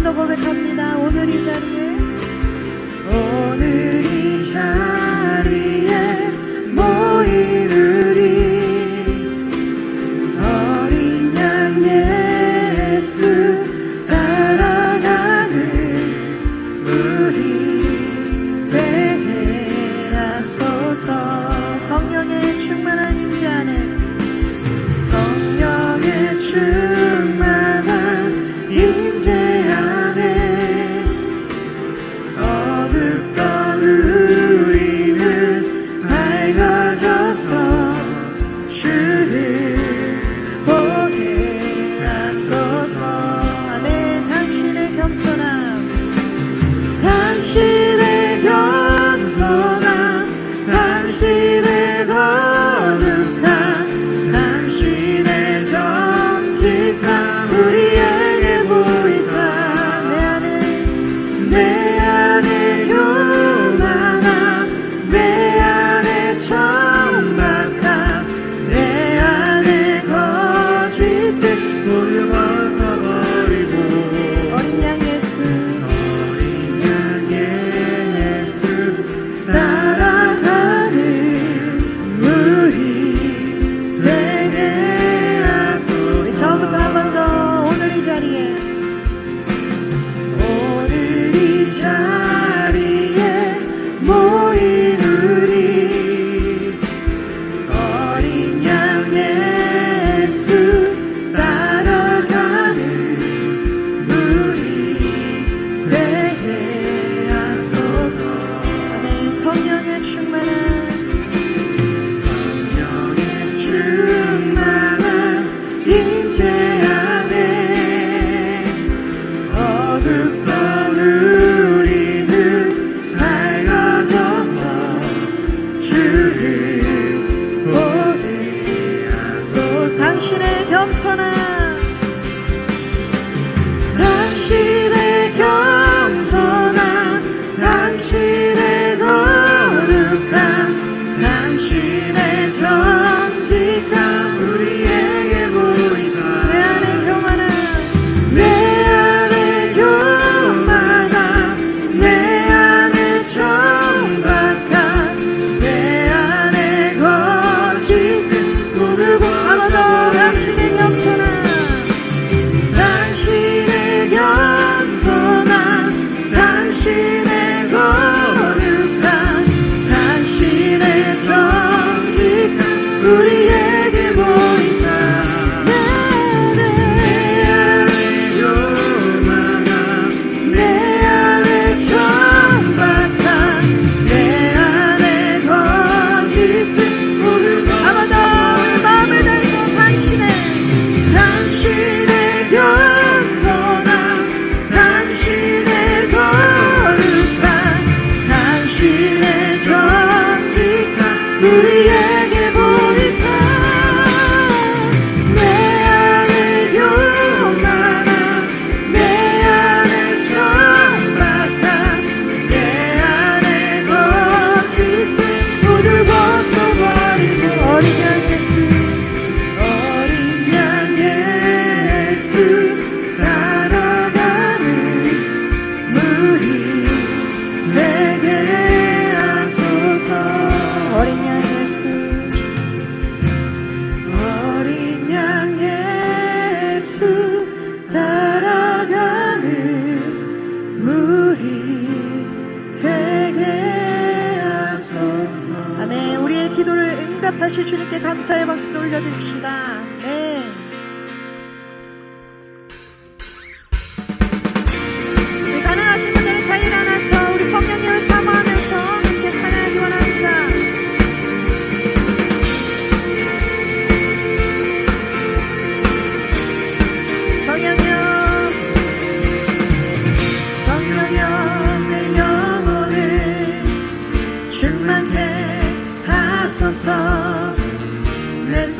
한번 더 고백합니다. 오늘 이 자리에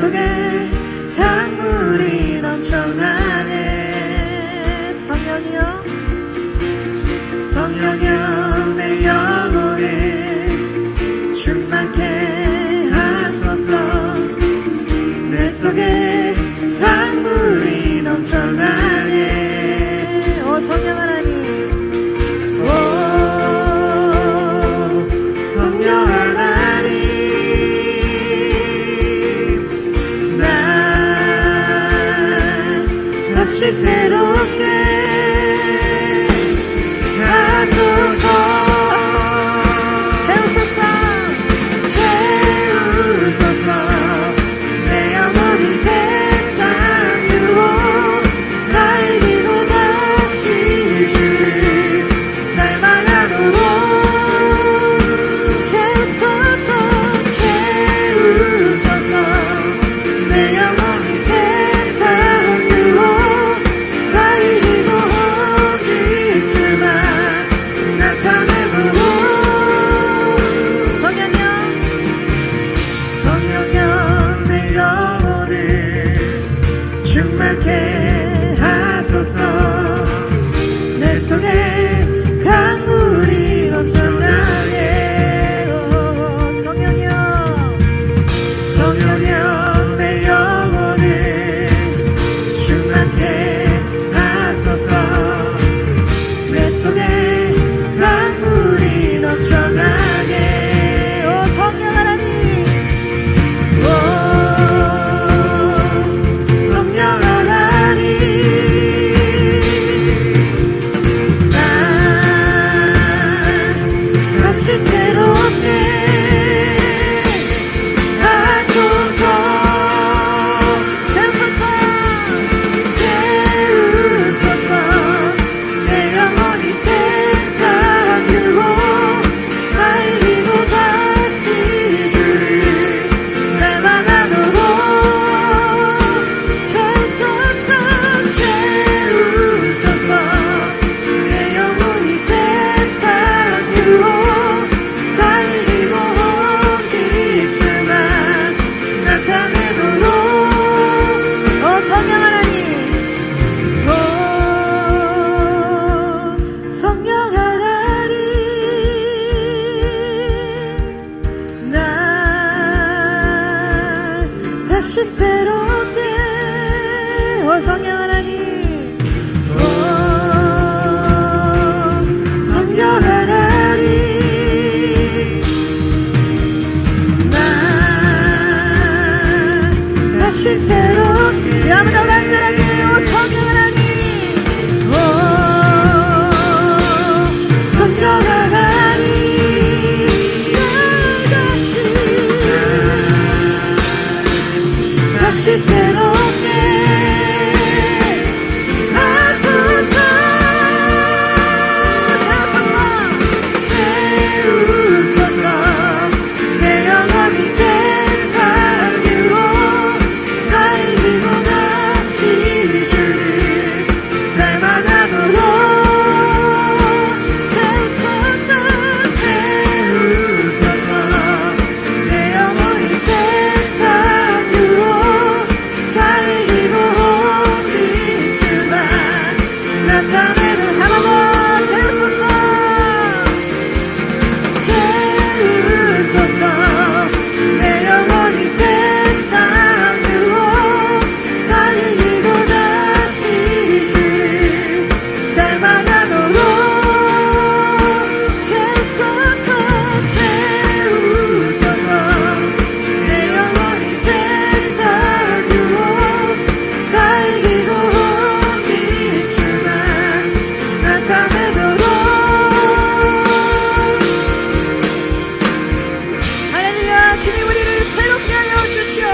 속에 향물이 넘쳐나네 성령이여 성령이여 내 영혼을 충만케 하소서. 내 속에 강물이 넘쳐나네 오 성령아 será. to make it. Yeah.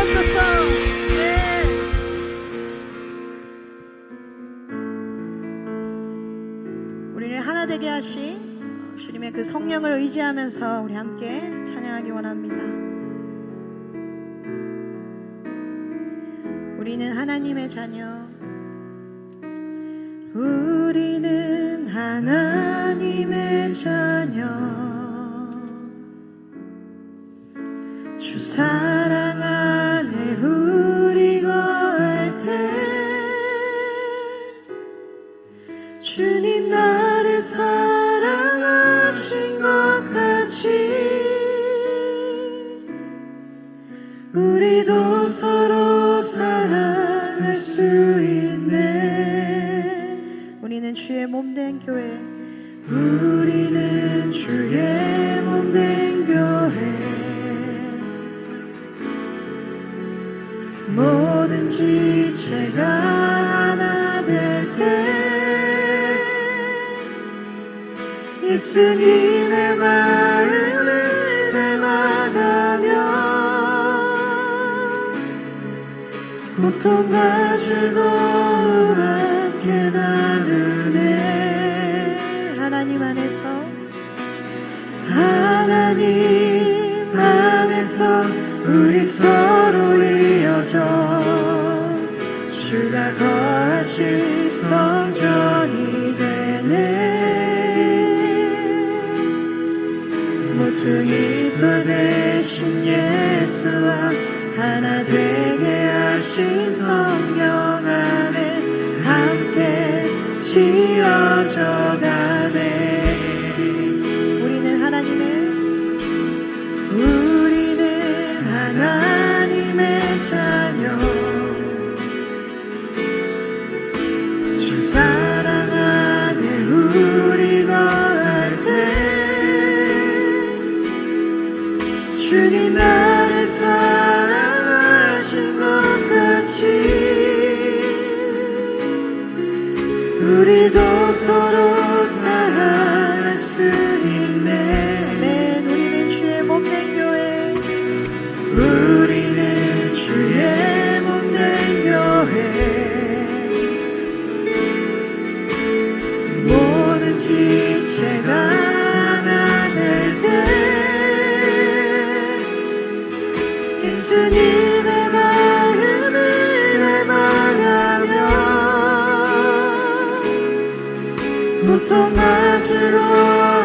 주시옵소서. 네. 우리를 하나 되게 하신 주님의 그 성령을 의지하면서 우리 함께 찬양하기 원합니다. 우리는 하나님의 자녀. 우리는 하나님의 자녀. 주 사랑 나를 사랑하신 것 같이 우리도 서로 사랑할 수 있네. 우리는 주의 몸된 교회. 우리는 주의 몸된 교회. 모든 지체가 예수님의 마음을 닮아가며 고통과 즐거움 함께 나누네. 하나님 안에서? 하나님 안에서 우리 서로 이어져 주가 거하실 돌 대신 예수와 하나 되게 하신 성령 주님 나를 사랑하신 것 같이 우리도 서로 예수님의 마음을 닮아가며 고통과 즐거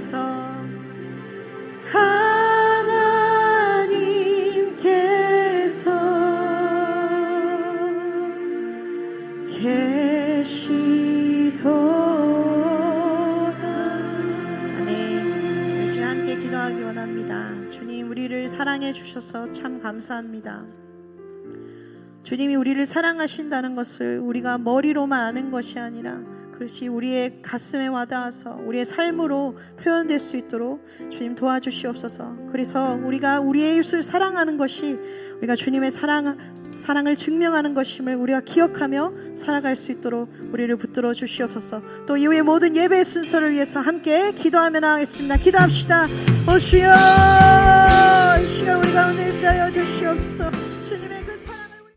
하나님께서 하나님께서 계시도다 우리 시간 함께 기도하기 원합니다. 주님 우리를 사랑해 주셔서 참 감사합니다. 주님이 우리를 사랑하신다는 것을 우리가 머리로만 아는 것이 아니라 그것이 우리의 가슴에 와닿아서 우리의 삶으로 표현될 수 있도록 주님 도와주시옵소서. 그래서 우리가 우리의 이웃을 사랑하는 것이 우리가 주님의 사랑 사랑을 증명하는 것임을 우리가 기억하며 살아갈 수 있도록 우리를 붙들어 주시옵소서. 또 이후의 모든 예배 순서를 위해서 함께 기도하며 나가겠습니다. 기도합시다. 오 주여 이 시간 우리 가운데 있하여 주시옵소서.